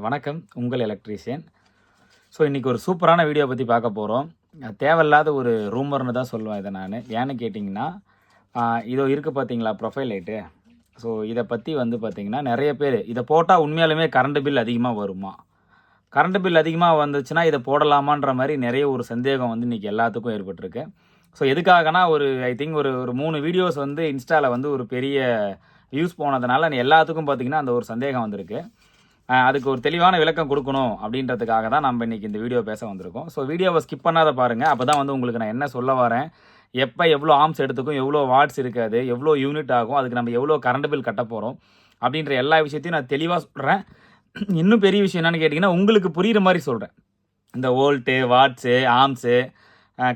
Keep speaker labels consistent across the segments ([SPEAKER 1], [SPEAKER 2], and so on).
[SPEAKER 1] வணக்கம். உங்கள் electrician so இன்றைக்கி ஒரு சூப்பரான வீடியோ பற்றி பார்க்க போகிறோம் தேவையில்லாத ஒரு ரூமர்னு தான் சொல்லுவேன் இதை நான். ஏன்னு கேட்டிங்கன்னா இதோ இருக்குது பார்த்தீங்களா ப்ரொஃபைல் லைட்டு ஸோ இதை பற்றி வந்து பார்த்தீங்கன்னா நிறைய பேர் இதை போட்டால் உண்மையாலுமே கரண்ட் பில் அதிகமாக வருமா? கரண்ட் பில் அதிகமாக வந்துச்சுன்னா இதை போடலாமான்ற மாதிரி நிறைய ஒரு சந்தேகம் வந்து இன்றைக்கி எல்லாத்துக்கும் ஏற்பட்டிருக்கு. ஸோ எதுக்காகனா ஒரு ஐ திங்க் ஒரு ஒரு மூணு வீடியோஸ் வந்து இன்ஸ்டாவில் வந்து ஒரு பெரிய வியூஸ் போனதுனால எல்லாத்துக்கும் பார்த்திங்கன்னா அந்த ஒரு சந்தேகம் வந்திருக்கு. அதுக்கு ஒரு தெளிவான விளக்கம் கொடுக்கணும் அப்படின்றதுக்காக தான் நம்ம இன்றைக்கி இந்த வீடியோ பேச வந்திருக்கோம். ஸோ வீடியோவை ஸ்கிப் பண்ணாத பாருங்கள் அப்போ தான் வந்து உங்களுக்கு நான் என்ன சொல்ல வரேன். எப்போ எவ்வளோ ஆர்ம்ஸ் எடுத்துக்கும் எவ்வளோ வாட்ஸ் இருக்காது எவ்வளோ யூனிட் ஆகும் அதுக்கு நம்ம எவ்வளோ கரண்ட் பில் கட்ட போகிறோம் அப்படின்ற எல்லா விஷயத்தையும் நான் தெளிவாக சொல்கிறேன் இன்னும் பெரிய விஷயம் என்னென்னு கேட்டிங்கன்னா உங்களுக்கு புரிகிற மாதிரி சொல்கிறேன் இந்த வோல்ட்டு வாட்ஸு ஆர்ம்ஸு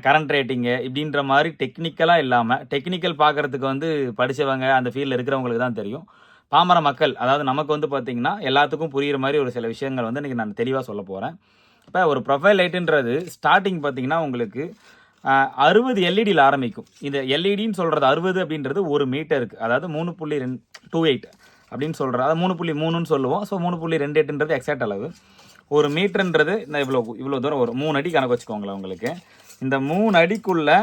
[SPEAKER 1] கரண்ட் ரேட்டிங்கு இப்படின்ற மாதிரி டெக்னிக்கலாக இல்லாமல் டெக்னிக்கல் பார்க்குறதுக்கு வந்து படித்தவங்க அந்த ஃபீல்டில் இருக்கிறவங்களுக்கு தான் தெரியும். பாமர மக்கள் அதாவது நமக்கு வந்து பார்த்திங்கன்னா எல்லாத்துக்கும் புரிகிற மாதிரி ஒரு சில விஷயங்கள் வந்து இன்றைக்கி நான் தெளிவாக சொல்ல போகிறேன் இப்போ ஒரு ப்ரொஃபைல் லைட்டுன்றது ஸ்டார்டிங் பார்த்தீங்கன்னா உங்களுக்கு அறுபது எல்இடியில் ஆரம்பிக்கும். இந்த எல்இடின்னு சொல்கிறது அறுபது அப்படின்றது ஒரு மீட்டருக்கு அதாவது மூணு புள்ளி ரெண்டு டூ எயிட் அப்படின்னு சொல்கிறோம் அதாவது மூணு புள்ளி மூணுன்னு சொல்லுவோம். ஸோ மூணு புள்ளி ரெண்டு எட்டுன்றது எக்ஸாக்ட் அளவு. ஒரு மீட்டர்ன்றது இந்த இவ்வளோ இவ்வளோ தூரம் வரும் மூணு அடி கணக்கு வச்சுக்கோங்களேன் உங்களுக்கு. இந்த மூணு அடிக்குள்ளே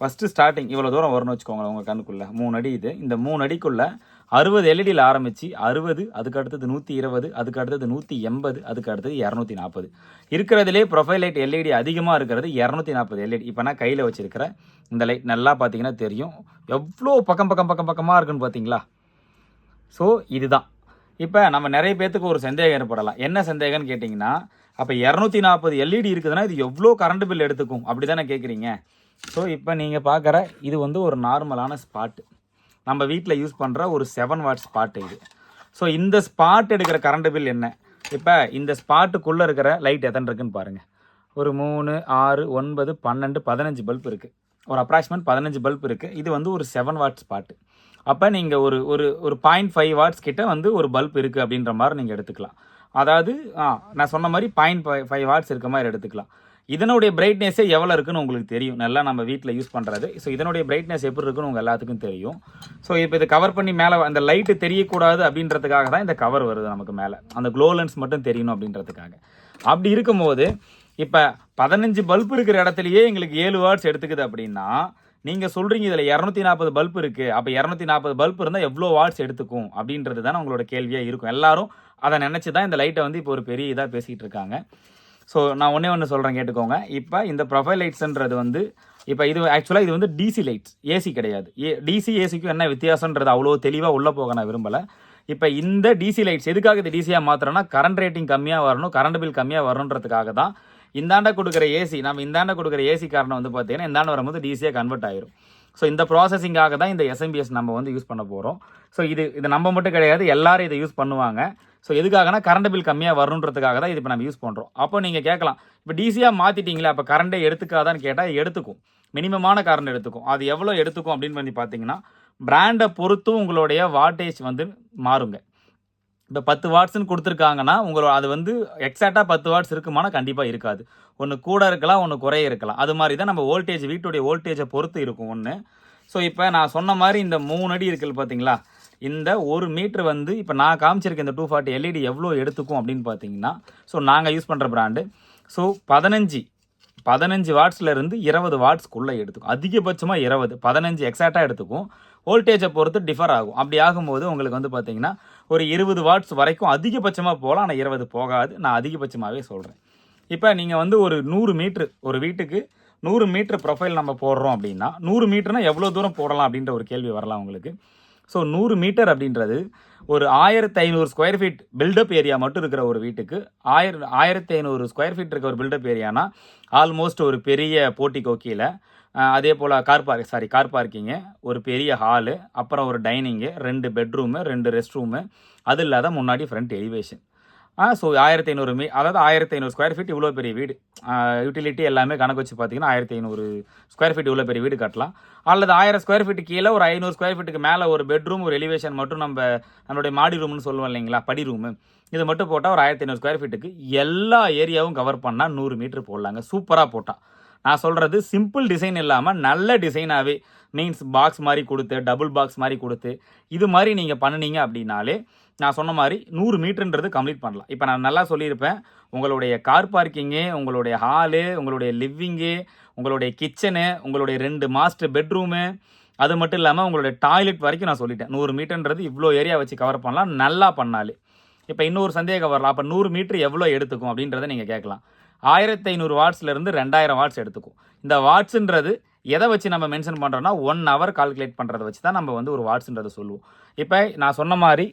[SPEAKER 1] ஃபஸ்ட்டு ஸ்டார்டிங் இவ்வளோ தூரம் வரும்னு வச்சுக்கோங்களேன் உங்கள் கண்ணுக்குள்ளே. மூணு அடி இது. இந்த மூணு அடிக்குள்ளே அறுபது எல்இடியில் ஆரம்பித்து அறுபது அதுக்கு அடுத்தது நூற்றி இருபது அதுக்கு அடுத்தது நூற்றி எண்பது அதுக்கு அடுத்தது இரநூத்தி நாற்பது இருக்கிறதுலே ப்ரொஃபைல் லைட் எல்இடி அதிகமாக இருக்கிறது இரநூத்தி நாற்பது எல்இடி இப்போ நான் கையில் வச்சிருக்கிற இந்த லைட் நல்லா பார்த்தீங்கன்னா தெரியும். எவ்வளோ பக்கம் பக்கம் பக்கம் பக்கமாக இருக்குன்னு பார்த்தீங்களா ஸோ இதுதான். இப்போ நம்ம நிறைய பேர்த்துக்கு ஒரு சந்தேகம் ஏற்படலாம். என்ன சந்தேகம்னு கேட்டிங்கன்னா அப்போ இரநூத்தி நாற்பது எல்இடி இருக்குதுன்னா இது எவ்வளோ கரண்ட் பில் எடுத்துக்கும்? அப்படி தானே கேட்குறீங்க ஸோ இப்போ நீங்கள் பார்க்குற இது வந்து ஒரு நார்மலான ஸ்பாட்டு நம்ம வீட்டில் யூஸ் பண்ணுற ஒரு செவன் வாட் ஸ்பாட் இது. ஸோ இந்த ஸ்பாட் எடுக்கிற கரண்ட் பில் என்ன? இப்போ இந்த ஸ்பாட்டுக்குள்ளே இருக்கிற லைட் எத்தனை இருக்குன்னு பாருங்கள் ஒரு மூணு ஆறு ஒன்பது பன்னெண்டு பதினஞ்சு பல்ப் இருக்குது ஒரு அப்ராக்சிமேட் பதினஞ்சு பல்ப் இருக்குது இது வந்து ஒரு செவன் வாட் ஸ்பாட்டு அப்போ நீங்கள் ஒரு ஒரு ஒரு பாயிண்ட் ஃபைவ் வாட்ஸ் கிட்ட வந்து ஒரு பல்ப் இருக்குது அப்படின்ற மாதிரி நீங்கள் எடுத்துக்கலாம். அதாவது ஆ நான் சொன்ன மாதிரி பாயிண்ட் ஃபைவ் ஃபைவ் வாட்ஸ் இருக்க மாதிரி எடுத்துக்கலாம். இதனுடைய பிரைட்னஸே எவ்வளோ இருக்குன்னு உங்களுக்கு தெரியும். நல்லா நம்ம வீட்டில் யூஸ் பண்ணுறது ஸோ இதனுடைய பிரைட்னஸ் எப்படி இருக்குன்னு உங்கள் எல்லாத்துக்கும் தெரியும். ஸோ இப்போ இதை கவர் பண்ணி மேலே அந்த லைட்டு தெரியக்கூடாது அப்படின்றதுக்காக தான் இந்த கவர் வருது நமக்கு மேலே. அந்த க்ளோ லென்ஸ் மட்டும் தெரியணும் அப்படின்றதுக்காக. அப்படி இருக்கும்போது இப்போ பதினஞ்சு பல்ப் இருக்கிற இடத்துலையே எங்களுக்கு ஏழு வாட்ஸ் எடுத்துக்குது அப்படின்னா நீங்கள் சொல்கிறீங்க இதில் இரநூத்தி நாற்பது பல்ப் இருக்குது அப்போ இரநூத்தி நாற்பது பல்ப் இருந்தால் எவ்வளோ வாட்ஸ் எடுத்துக்கும் அப்படின்றது தானே உங்களோட கேள்வியாக இருக்கும். எல்லாரும் அதை நினச்சி தான் இந்த லைட்டை வந்து இப்போ ஒரு பெரிய இதாக பேசிகிட்டு இருக்காங்க. ஸோ நான் ஒன்றே ஒன்று சொல்கிறேன் கேட்டுக்கோங்க. இப்போ இந்த ப்ரொஃபைல் லைட்ஸ்ன்றது வந்து இப்போ இது ஆக்சுவலாக இது வந்து டிசி லைட்ஸ் ஏசி கிடையாது. ஏ டிசி ஏசிக்கும் என்ன வித்தியாசன்றது அவ்வளோ தெளிவாக உள்ளே போக நான் விரும்பலை. இப்போ இந்த டிசி லைட்ஸ் எதுக்காக இது டிசியாக மாற்றுறோன்னா கரண்ட் ரேட்டிங் கம்மியாக வரணும் கரண்ட் பில் கம்மியாக வரணுன்றதுக்காக தான் இந்தாண்ட கொடுக்குற ஏசி நம்ம இந்தாண்ட கொடுக்குற ஏசி காரணம் வந்து பார்த்தீங்கன்னா இந்தாண்ட வரும்போது டிசியாக கன்வெர்ட் ஆயிரும். ஸோ இந்த ப்ராசஸிங்காக தான் இந்த எஸ்எம்பிஎஸ் நம்ம வந்து யூஸ் பண்ண போகிறோம் ஸோ இது இது நம்ம மட்டும் கிடையாது எல்லாரும் இதை யூஸ் பண்ணுவாங்க. ஸோ எதுக்காகனா கரண்ட் பில் கம்மியாக வரணுன்றதுக்காக தான் இது இப்போ நம்ம யூஸ் பண்ணுறோம் அப்போ நீங்கள் கேட்கலாம் இப்போ டிசியாக மாற்றிட்டீங்களே அப்போ கரண்ட்டே எடுத்துக்காதான்னு கேட்டால் எடுத்துக்கும். மினிமமான கரண்ட் எடுத்துக்கும். அது எவ்வளோ எடுத்துக்கும் அப்படின்னு வந்து பார்த்தீங்கன்னா பிராண்டை பொறுத்தும் உங்களுடைய வாட்டேஜ் வந்து மாறுங்க. இப்போ பத்து வாட்ஸ்ன்னு கொடுத்துருக்காங்கன்னா உங்களோட அது வந்து எக்ஸாக்டாக பத்து வாட்ஸ் இருக்குமானா கண்டிப்பாக இருக்காது. ஒன்று கூட இருக்கலாம் ஒன்று குறைய இருக்கலாம். அது மாதிரி தான் நம்ம வோல்டேஜ் வீட்டுடைய வோல்டேஜை பொறுத்து இருக்கும் ஒன்று ஸோ இப்போ நான் சொன்ன மாதிரி இந்த மூணு அடி இருக்குல்ல பார்த்தீங்களா இந்த ஒரு மீட்ரு வந்து இப்போ நான் காமிச்சிருக்க இந்த டூ ஃபார்ட்டி எல்இடி எவ்வளோ எடுத்துக்கும் அப்படின்னு பார்த்தீங்கன்னா ஸோ நாங்கள் யூஸ் பண்ணுற பிராண்டு ஸோ பதினஞ்சு பதினஞ்சு வாட்ஸ்லேருந்து இருபது வாட்ஸ்க்குள்ளே எடுத்துக்கும். அதிகபட்சமாக இருபது பதினஞ்சு எக்ஸாக்டாக எடுத்துக்கும். வோல்டேஜை பொறுத்து டிஃபர் ஆகும். அப்படி ஆகும்போது உங்களுக்கு வந்து பார்த்தீங்கன்னா ஒரு இருபது வாட்ஸ் வரைக்கும் அதிகபட்சமாக போகலாம். ஆனால் இருபது போகாது. நான் அதிகபட்சமாகவே சொல்கிறேன் இப்போ நீங்கள் வந்து ஒரு நூறு மீட்ரு ஒரு வீட்டுக்கு நூறு மீட்ரு ப்ரொஃபைல் நம்ம போடுறோம் அப்படின்னா நூறு மீட்டர்னா எவ்வளோ தூரம் போடலாம் அப்படின்ற ஒரு கேள்வி வரலாம் உங்களுக்கு. ஸோ நூறு மீட்டர் அப்படின்றது ஒரு ஆயிரத்தி ஐநூறு ஸ்கொயர் ஃபீட் பில்டப் ஏரியா மட்டும் இருக்கிற ஒரு வீட்டுக்கு. ஆயிரம் ஆயிரத்தி ஐநூறு ஸ்கொயர் ஃபீட் இருக்க ஒரு பில்டப் ஏரியானா ஆல்மோஸ்ட் ஒரு பெரிய போட்டி கோக்கியில் அதே போல் car park sorry car parking ஒரு பெரிய ஹாலு அப்புறம் ஒரு டைனிங்கு ரெண்டு பெட்ரூமு ரெண்டு ரெஸ்ட் ரூமு அது இல்லாத முன்னாடி ஃப்ரண்ட் எலிவேஷன் ஸோ ஆயிரத்தி ஐநூறு மீ அதாவது ஆயிரத்தி ஐநூறு ஸ்கொயர் ஃபீட் இவ்வளோ பெரிய வீடு. யூட்டிலிட்டி எல்லாமே கணக்கு வச்சு பார்த்தீங்கன்னா ஆயிரத்தி ஐநூறு ஸ்கொயர் ஃபீட் இவ்வளோ பெரிய வீடு கட்டலாம். அல்லது ஆயிரம் ஸ்கொயர் ஃபீட் கீழே ஒரு ஐநூறு ஸ்கொயர் ஃபீட்டுக்கு மேலே ஒரு பெட்ரூம் ஒரு எலிவேஷன் மட்டும் நம்ம நம்மளுடைய மாடி ரூம்னு சொல்லுவோம் இல்லைங்களா படி ரூமு இது மட்டும் போட்டால் ஒரு ஆயிரத்தி ஐநூறு ஸ்கொயர் ஃபீட்டுக்கு எல்லா ஏரியாவும் கவர் பண்ணால் நூறு மீட்ரு போடலாங்க. சூப்பராக போட்டால் நான் சொல்கிறது சிம்பிள் டிசைன் இல்லாமல் நல்ல டிசைனாகவே மீன்ஸ் பாக்ஸ் மாதிரி கொடுத்து டபுள் பாக்ஸ் மாதிரி கொடுத்து இது மாதிரி நீங்கள் பண்ணுனீங்க அப்படின்னாலே நான் சொன்ன மாதிரி நூறு மீட்டருன்றது கம்ப்ளீட் பண்ணலாம். இப்போ நான் நல்லா சொல்லியிருப்பேன் உங்களுடைய கார் பார்க்கிங்கு உங்களுடைய ஹாலு உங்களுடைய லிவ்விங்கு உங்களுடைய கிச்சனு உங்களுடைய ரெண்டு மாஸ்டர் பெட்ரூமு அது மட்டும் இல்லாமல் உங்களுடைய டாய்லெட் வரைக்கும் நான் சொல்லிட்டேன். நூறு மீட்டர்ன்றது இவ்வளோ ஏரியா வச்சு கவர் பண்ணலாம் நல்லா பண்ணாலே. இப்போ இன்னொரு சந்தேகம் வரலாம் அப்போ நூறு மீட்ரு எவ்வளோ எடுத்துக்கும் அப்படின்றத நீங்கள் கேட்கலாம். ஆயிரத்தி ஐநூறு வாட்ஸ்லேருந்து ரெண்டாயிரம் வாட்ஸ் எடுத்துக்கும். இந்த வாட்ஸுன்றது எதை வச்சு நம்ம மென்ஷன் பண்ணுறோன்னா ஒன் ஹவர் கால்குலேட் பண்ணுறத வச்சு தான் நம்ம வந்து ஒரு வாட்ஸ்ன்றதை சொல்லுவோம். இப்போ நான் சொன்ன மாதிரி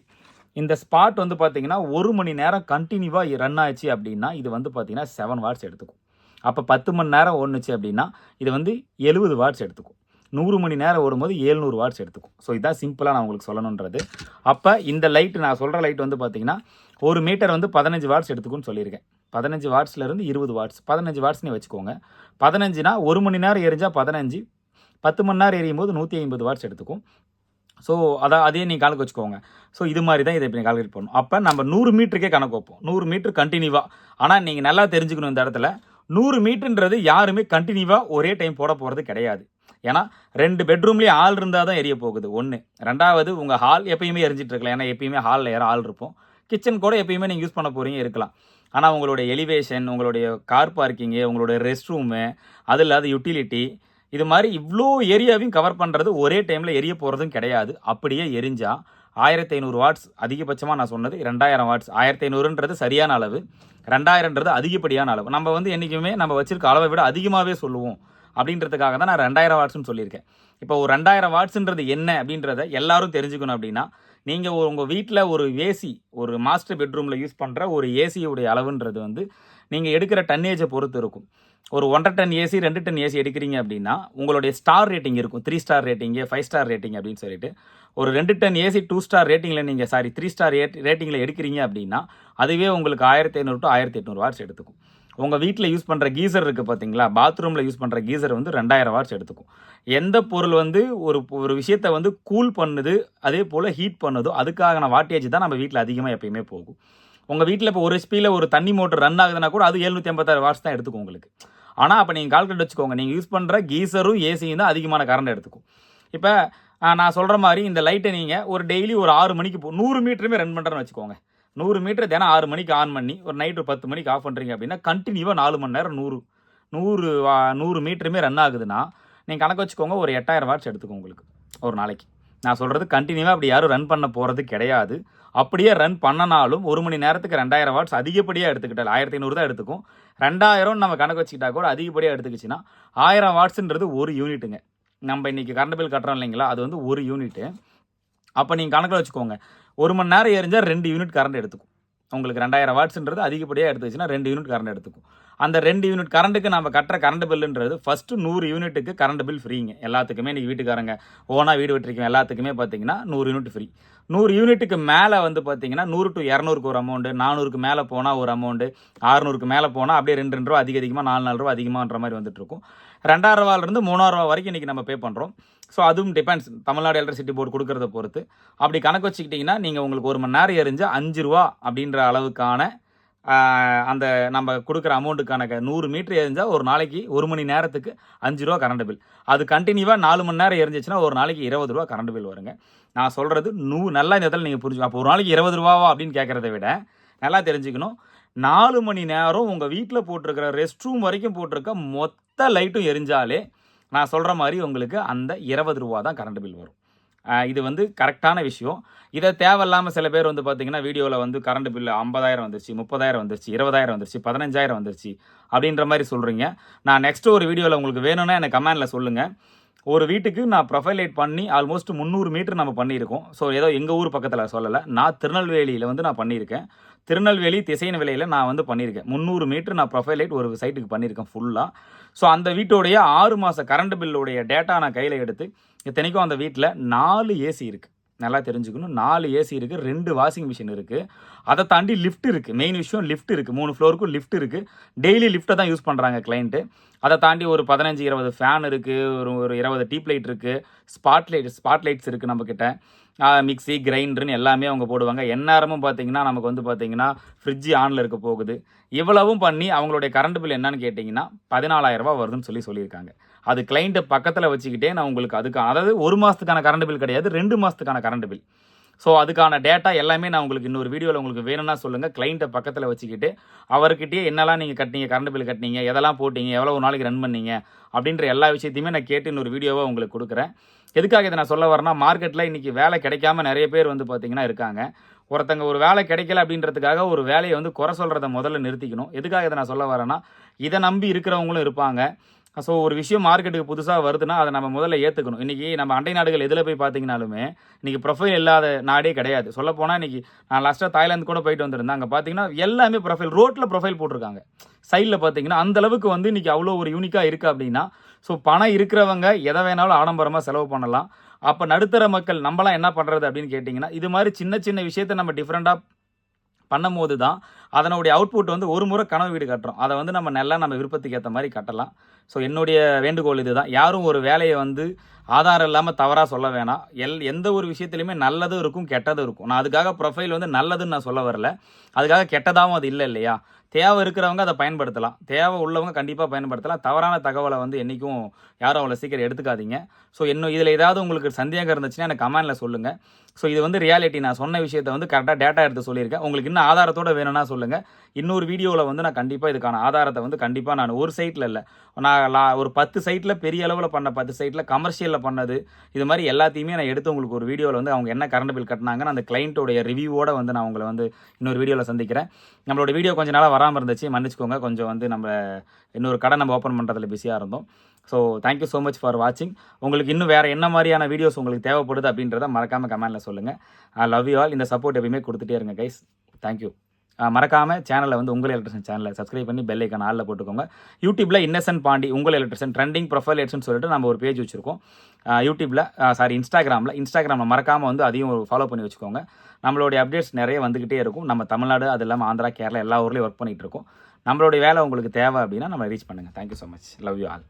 [SPEAKER 1] இந்த ஸ்பாட் வந்து பார்த்தீங்கன்னா ஒரு மணி நேரம் கண்டினியூவாக ரன் ஆச்சு அப்படின்னா இது வந்து பார்த்தீங்கன்னா செவன் வாட்ஸ் எடுத்துக்கும். அப்போ பத்து மணி நேரம் ஓடுனுச்சு அப்படின்னா இது வந்து எழுபது வாட்ஸ் எடுத்துக்கும். நூறு மணி நேரம் ஓடும்போது ஏழ்நூறு வாட்ஸ் எடுத்துக்கும். ஸோ இதான் சிம்பிளாக நான் உங்களுக்கு சொல்லணுன்றது. அப்போ இந்த லைட் நான் சொல்கிற லைட் வந்து பார்த்தீங்கன்னா ஒரு மீட்டர் வந்து பதினஞ்சு வாட்ஸ் எடுத்துக்கும்னு சொல்லியிருக்கேன். பதினஞ்சு வாட்ஸ்லேருந்து இருபது வாட்ஸ். பதினஞ்சு வாட்ஸ்னே வச்சுக்கோங்க. பதினஞ்சுனா ஒரு மணி நேரம் எரிஞ்சால் பதினஞ்சு. பத்து மணி நேரம் எரியும் போது நூற்றி ஐம்பது வாட்ஸ் எடுத்துக்கும். ஸோ அதான் அதே நீங்கள் கணக்கு வச்சுக்கோங்க. ஸோ இது மாதிரி தான் இதை இப்போ கால்குலேட் பண்ணணும். அப்போ நம்ம நூறு மீட்டருக்கே கணக்கு வைப்போம். நூறு மீட்ரு கண்டினியூவாக ஆனால் நீங்கள் நல்லா தெரிஞ்சுக்கணும் இந்த இடத்துல. நூறு மீட்டருன்றது யாருமே கண்டினியூவாக ஒரே டைம் போட போகிறது கிடையாது. ஏன்னா ரெண்டு பெட்ரூம்லேயே ஆள் இருந்தால் தான் எரிய போகுது. ஒன்று ரெண்டாவது உங்கள் ஹால் எப்பயுமே எரிஞ்சிட்டு இருக்கலாம். ஏன்னா எப்பயுமே ஹாலில் யாரும் ஆள் இருப்போம். கிச்சன் கூட எப்பயுமே நீங்கள் யூஸ் பண்ண போகிறீங்க இருக்கலாம். ஆனால் உங்களுடைய எலிவேஷன் உங்களுடைய கார் பார்க்கிங்கு உங்களுடைய ரெஸ்ட் ரூமு அது இல்லாத யூட்டிலிட்டி இது மாதிரி இவ்வளோ ஏரியாவையும் கவர் பண்ணுறது ஒரே டைமில் எரிய போகிறதும் கிடையாது. அப்படியே எரிஞ்சால் ஆயிரத்தி ஐநூறு வாட்ஸ் அதிகபட்சமாக நான் சொன்னது ரெண்டாயிரம் வாட்ஸ் ஆயிரத்தி ஐநூறுன்றது சரியான அளவு. ரெண்டாயிரன்றது அதிகப்படியான அளவு. நம்ம வந்து என்றைக்குமே நம்ம வச்சுருக்க அளவை விட அதிகமாகவே சொல்லுவோம். அப்படின்றதுக்காக தான் நான் ரெண்டாயிரம் வாட்ஸ்னு சொல்லியிருக்கேன். இப்போ ஒரு ரெண்டாயிரம் வாட்ஸுன்றது என்ன அப்படின்றத எல்லாரும் தெரிஞ்சுக்கணும் அப்படின்னா நீங்கள் உங்கள் வீட்டில் ஒரு ஏசி ஒரு மாஸ்டர் பெட்ரூமில் யூஸ் பண்ணுற ஒரு ஏசியுடைய அளவுன்றது வந்து நீங்கள் எடுக்கிற டன்னேஜை பொறுத்து இருக்கும். ஒரு ஒன்றரை டன் ஏசி ரெண்டு டன் ஏசி எடுக்கிறீங்க அப்படின்னா உங்களுடைய ஸ்டார் ரேட்டிங் இருக்கும். Three star rating five star rating அப்படின்னு சொல்லிட்டு. ஒரு ரெண்டு டன் ஏசி டூ ஸ்டார் ரேட்டிங்கில் நீங்கள் சாரி த்ரீ ஸ்டார் ரேட்டிங்கில் எடுக்கிறீங்க அப்படின்னா அதுவே உங்களுக்கு ஆயிரத்தி ஐநூறு டு ஆயிரத்தி எட்நூறு வாட்ஸ் எடுத்துக்கும். உங்கள் வீட்டில் யூஸ் பண்ணுற கீசர் இருக்குது பார்த்தீங்களா பாத்ரூமில் யூஸ் பண்ணுற கீசர் வந்து ரெண்டாயிரம் வாட்ஸ் எடுத்துக்கும். எந்த பொருள் வந்து ஒரு ஒரு விஷயத்தை வந்து கூல் பண்ணுது அதே போல் ஹீட் பண்ணுதோ அதுக்கான வாட்டேஜ் தான் நம்ம வீட்டில் அதிகமாக எப்பயுமே போகும். உங்கள் வீட்டில் இப்போ ஒரு எஸ்பியில் ஒரு தண்ணி மோட்டர் ரன் ஆகுதுன்னா கூட அது எழுநூற்றி ஐம்பத்தாறு வாட்ஸ் தான் எடுத்துக்கும் உங்களுக்கு. ஆனால் அப்போ நீங்கள் கால்குலேட் வச்சுக்கோங்க. நீங்கள் யூஸ் பண்ணுற கீசரும் ஏசியும் தான் அதிகமான கரண்ட் எடுத்துக்கும். இப்போ நான் சொல்கிற மாதிரி இந்த லைட்டை நீங்கள் ஒரு டெய்லி ஒரு ஆறு மணிக்கு போ நூறு மீட்டருமே ரன் பண்ணுறேன்னு வச்சுக்கோங்க. நூறு மீட்டர் தினம் ஆறு மணிக்கு ஆன் பண்ணி ஒரு நைட்டு பத்து மணிக்கு ஆஃப் பண்ணுறீங்க அப்படின்னா கண்டினியூவாக நாலு மணி நேரம் நூறு நூறு நூறு மீட்டருமே ரன் ஆகுதுன்னா நீங்கள் கணக்கு வச்சுக்கோங்க ஒரு எட்டாயிரம் வாட்ஸ் எடுத்துக்கோங்க உங்களுக்கு ஒரு நாளைக்கு. நான் சொல்கிறது கண்டினியூவாக அப்படி யாரும் ரன் பண்ண போகிறது கிடையாது. அப்படியே ரன் பண்ணனாலும் ஒரு மணி நேரத்துக்கு ரெண்டாயிரம் வாட்ஸ் அதிகப்படியாக எடுத்துக்கிட்டால் ஆயிரத்தி ஐநூறு தான் எடுத்துக்கும். ரெண்டாயிரம் நம்ம கணக்கு வச்சுக்கிட்டா கூட அதிகப்படியாக எடுத்துக்கிச்சுன்னா ஆயிரம் வாட்ஸுன்றது ஒரு யூனிட்டுங்க நம்ம இன்றைக்கி கரண்ட் பில் கட்டுறோம் இல்லைங்களா அது வந்து ஒரு யூனிட்டு அப்போ நீங்கள் கணக்கில் வச்சுக்கோங்க ஒரு மணி நேரம் எரிஞ்சால் ரெண்டு யூனிட் கரண்ட் எடுத்துக்கும். உங்களுக்கு ரெண்டாயிரம் வாட்ஸ்ன்றது அதிகப்படியாக எடுத்துச்சுன்னா ரெண்டு யூனிட் கரண்ட் எடுத்துக்கும். அந்த ரெண்டு யூனிட் கரண்ட்டுக்கு நம்ம கட்டுற கரண்ட் பில்லுன்றது ஃபஸ்ட்டு நூறு யூனிட்டுக்கு கரண்ட் பில் ஃப்ரீங்க எல்லாத்துக்குமே இன்றைக்கி வீட்டுக்காரங்க ஓனாக வீடு விட்டுருக்கோம் எல்லாத்துக்குமே பார்த்தீங்கன்னா நூறு யூனிட் ஃப்ரீ நூறு யூனிட்டுக்கு மேலே வந்து பார்த்தீங்கன்னா நூறு டு இரநூறுக்கு ஒரு அமௌண்ட்டு நானூறுக்கு மேலே போனால் ஒரு அமௌண்ட்டு ஆறுநூறுக்கு மேலே போனால் அப்படியே ரெண்டு ரெண்டு ரூபா அதிக அதிகமாக நாலு நாலு ரூபா அதிகமாகன்ற மாதிரி வந்துட்டுருக்கும் ரெண்டாயிரம் ரூபாயிலிருந்து மூணாயிரம் ரூபா வரைக்கும் இன்றைக்கி நம்ம பே பண்ணுறோம் ஸோ அதுவும் டிபெண்ட்ஸ் தமிழ்நாடு எலக்ட்ரிசிட்டி போர்டு கொடுக்குறத பொறுத்து. அப்படி கணக்கு வச்சுக்கிட்டிங்கன்னா நீங்கள் உங்களுக்கு ஒரு மணி நேரம் எரிஞ்சு அஞ்சு ரூபா அப்படின்ற அளவுக்கான அந்த நம்ம கொடுக்குற அமௌண்ட்டுக்கான நூறு மீட்ரு எரிஞ்சால் ஒரு நாளைக்கு ஒரு மணி நேரத்துக்கு அஞ்சு ரூபா கரண்ட் பில் அது கண்டினியூவாக நாலு மணி நேரம் எரிஞ்சிச்சுன்னா ஒரு நாளைக்கு இருபது ரூபா கரண்ட் பில் வருங்க. நான் சொல்கிறது நூ நல்லா இந்த இடத்துல நீங்கள் புரிஞ்சு அப்போ ஒரு நாளைக்கு இருபது ரூபாவா அப்படின்னு கேட்குறத விட நல்லா தெரிஞ்சுக்கணும். நாலு மணி நேரம் உங்கள் வீட்டில் போட்டிருக்கிற ரெஸ்ட் ரூம் வரைக்கும் போட்டிருக்க மொத்த லைட்டும் எரிஞ்சாலே நான் சொல்கிற மாதிரி உங்களுக்கு அந்த இருபது ரூபா தான் கரண்ட் பில் வரும். இது வந்து கரெக்டான விஷயம். இதை தேவையில்லாமல் சில பேர் வந்து பார்த்தீங்கன்னா வீடியோவில் வந்து கரண்ட் பில்லு ஐம்பதாயிரம் வந்துருச்சு முப்பதாயிரம் வந்துருச்சு இருபதாயிரம் வந்துருச்சு பதினஞ்சாயிரம் வந்துருச்சு அப்படின்ற மாதிரி சொல்கிறீங்க நான் நெக்ஸ்ட் ஒரு வீடியோவில் உங்களுக்கு வேணும்னா எனக்கு கமெண்டில் சொல்லுங்கள் ஒரு வீட்டுக்கு நான் ப்ரொஃபைலேட் பண்ணி ஆல்மோஸ்ட் முந்நூறு மீட்டர் நம்ம பண்ணியிருக்கோம். ஸோ ஏதோ எங்கள் ஊர் பக்கத்தில் சொல்லலை. நான் திருநெல்வேலியில் வந்து நான் பண்ணியிருக்கேன். திருநெல்வேலி திசையின் விலையில் நான் வந்து பண்ணியிருக்கேன். முந்நூறு மீட்டர் நான் ப்ரொஃபைலைட் ஒரு சைட்டுக்கு பண்ணியிருக்கேன் ஃபுல்லாக ஸோ அந்த வீட்டோடைய ஆறு மாத கரண்ட் பில்லுடைய டேட்டா நான் கையில் எடுத்து இத்தனைக்கும் அந்த வீட்டில் நாலு ஏசி இருக்குது நல்லா தெரிஞ்சுக்கணும். நாலு ஏசி இருக்குது ரெண்டு வாஷிங் மிஷின் இருக்குது அதை தாண்டி லிஃப்ட் இருக்குது மெயின் விஷயம் லிஃப்ட் இருக்குது மூணு ஃப்ளோருக்கும் லிஃப்ட் இருக்குது டெய்லி லிஃப்ட்டை தான் யூஸ் பண்ணுறாங்க கிளைண்ட்டு அதை தாண்டி ஒரு பதினஞ்சு இருபது ஃபேன் இருக்குது ஒரு ஒரு இருபது டீப் லைட் இருக்குது ஸ்பாட் லைட் ஸ்பாட் லைட்ஸ் இருக்குது நம்மக்கிட்ட மிக்சி கிரைண்டர்னு எல்லாமே அவங்க போடுவாங்க. எந்நேரமும் பார்த்தீங்கன்னா நமக்கு வந்து பார்த்தீங்கன்னா ஃப்ரிட்ஜு ஆனில் இருக்க போகுது. இவ்வளவும் பண்ணி அவங்களுடைய கரண்ட் பில் என்னன்னு கேட்டிங்கன்னா பதினாலாயிரரூபா வருதுன்னு சொல்லி சொல்லியிருக்காங்க. அது கிளைண்ட்டை பக்கத்தில் வச்சுக்கிட்டே நான் உங்களுக்கு அதுக்கு அதாவது ஒரு மாதத்துக்கான கரண்ட் பில் கிடையாது ரெண்டு மாதத்துக்கான கரண்ட் பில் ஸோ அதுக்கான டேட்டா எல்லாமே நான் உங்களுக்கு இன்னொரு வீடியோவில் உங்களுக்கு வேணும்னா சொல்லுங்கள் கிளைண்ட்டை பக்கத்தில் வச்சுக்கிட்டு அவர்கிட்டயே என்னெல்லாம் நீங்கள் கட்டினீங்க கரண்ட் பில் கட்டினீங்க எதெல்லாம் போட்டீங்க எவ்வளோ ஒரு நாளைக்கு ரன் பண்ணீங்க அப்படின்ற எல்லா விஷயத்தையுமே நான் கேட்டு இன்னொரு வீடியோவை உங்களுக்கு கொடுக்குறேன். எதுக்காக இதை நான் சொல்ல வரேன்னா மார்க்கெட்டில் இன்றைக்கி வேலை கிடைக்காம நிறைய பேர் வந்து பார்த்திங்கன்னா இருக்காங்க. ஒருத்தங்க ஒரு வேலை கிடைக்கல அப்படின்றதுக்காக ஒரு வேலையை வந்து குறை சொல்கிறத முதல்ல நிறுத்திக்கணும். எதுக்காக இதை நான் சொல்ல வரேன்னா இதை நம்பி இருக்கிறவங்களும் இருப்பாங்க. ஸோ ஒரு விஷயம் மார்க்கெட்டுக்கு புதுசாக வருதுன்னா அதை நம்ம முதல்ல ஏற்றுக்கணும் இன்றைக்கி நம்ம அண்டை நாடுகள் எதில் போய் பார்த்தீங்கனாலுமே இன்றைக்கி ப்ரொஃபைல் இல்லாத நாடே கிடையாது. சொல்லப்போனால் இன்றைக்கி நான் லாஸ்ட்டாக தாய்லாந்து கூட போயிட்டு வந்திருந்தேன். அங்கே பார்த்தீங்கன்னா எல்லாமே ப்ரொஃபைல் ரோட்டில் ப்ரொஃபைல் போட்டிருக்காங்க. சைடில் பார்த்தீங்கன்னா அந்த அளவுக்கு வந்து இன்றைக்கி அவ்வளோ ஒரு யூனிக்காக இருக்குது அப்படின்னா ஸோ பணம் இருக்கிறவங்க எதை வேணாலும் ஆடம்பரமாக செலவு பண்ணலாம். அப்போ நடுத்தர மக்கள் நம்மளாம் என்ன பண்ணுறது அப்படின்னு கேட்டிங்கன்னா இது மாதிரி சின்ன சின்ன விஷயத்தை நம்ம டிஃப்ரெண்ட்டாக பண்ணும்போது தான் அதனுடைய அவுட்புட் வந்து ஒரு முறை கனவு வீடு கட்டுறோம். அதை வந்து நம்ம நல்லா நம்ம விருப்பத்துக்கு ஏற்ற மாதிரி கட்டலாம். ஸோ என்னுடைய வேண்டுகோள் இதுதான். யாரும் ஒரு வேலையை வந்து ஆதாரம் இல்லாமல் தவறாக சொல்ல வேணாம். எல் எந்த ஒரு விஷயத்துலையுமே நல்லதும் இருக்கும் கெட்டதும் இருக்கும். நான் அதுக்காக ப்ரொஃபைல் வந்து நல்லதுன்னு நான் சொல்ல வரல. அதுக்காக கெட்டதாகவும் அது இல்லை இல்லையா? தேவை இருக்கிறவங்க அதை பயன்படுத்தலாம். தேவை உள்ளவங்க கண்டிப்பாக பயன்படுத்தலாம். தவறான தகவலை வந்து என்றைக்கும் யாரும் அவ்வளோ சீக்கிரம் எடுத்துக்காதீங்க. ஸோ இன்னும் இதில் ஏதாவது உங்களுக்கு சந்தேகம் இருந்துச்சுன்னா எனக்கு கமெண்டில் சொல்லுங்கள் ஸோ இது வந்து ரியாலிட்டி நான் சொன்ன விஷயத்தை வந்து கரெக்டாக டேட்டா எடுத்து சொல்லியிருக்கேன். உங்களுக்கு இன்னும் ஆதாரத்தோட வேணும்னா சொல்லுங்கள் இன்னொரு வீடியோவில் வந்து நான் கண்டிப்பாக இதுக்கான ஆதாரத்தை வந்து கண்டிப்பாக நான் ஒரு சைட்டில் இல்லை. நான் லா ஒரு பத்து சைட்டில் பெரிய அளவில் பண்ண பத்து சைட்டில் கமர்ஷியலில் பண்ணது இது மாதிரி எல்லாத்தையுமே நான் எடுத்து உங்களுக்கு ஒரு வீடியோவில் வந்து அவங்க என்ன கரண்ட் பில் கட்டினாங்கன்னு அந்த கிளைண்ட்டோடைய ரிவ்யூவோட வந்து நான் உங்களை வந்து இன்னொரு வீடியோவில் சந்திக்கிறேன். நம்மளோட வீடியோ கொஞ்சம் நாளாக வராமல் இருந்துச்சு மன்னிச்சுக்கோங்க. கொஞ்சம் வந்து நம்ம இன்னொரு கடை நம்ம ஓப்பன் பண்ணுறதுல பிஸியாக இருந்தோம். So thank you so much for வாட்சிங் உங்களுக்கு இன்னும் வேறு என்ன மாதிரியான வீடியோஸ் உங்களுக்கு தேவைப்படுது அப்படின்றத மறக்காமல் கமெண்ட்டில் சொல்லுங்கள் ஐ லவ் யூ ஆல் இந்த சப்போர்ட் எப்பயுமே கொடுத்துட்டே இருங்க கைஸ் தேங்க்யூ மறக்காமல் சேனலை வந்து உங்கள் எலக்ட்ரிஷன் சேனலை சப்ஸ்கிரைப் பண்ணி பெல் ஐக்கான் ஆளில் போட்டுக்கோங்க. யூடியூப்பில் இன்னசென்ட் பாண்டி உங்கள் எலக்ட்ரிஷன் ட்ரெண்டிங் ப்ரொஃபைல் எட்ஸ்னு சொல்லிட்டு நம்ம ஒரு பேஜ் வச்சுருக்கோம். யூடியூப்பில் சாரி இன்ஸ்டாகிராமில் இன்ஸ்டாகிராமில் மறக்காமல் வந்து அதையும் ஃபாலோ பண்ணி வச்சுக்கோங்க. நம்மளுடைய அப்டேட்ஸ் நிறைய வந்துக்கிட்டே இருக்கும். நம்ம தமிழ்நாடு அது இல்லாமல் ஆந்திரா கேரளா எல்லா ஊர்லேயும் ஒர்க் பண்ணிகிட்டு இருக்கோம். நம்மளுடைய வேலை உங்களுக்கு தேவை அப்படின்னா நம்ம ரீச் பண்ணுங்கள் thank you so much love you all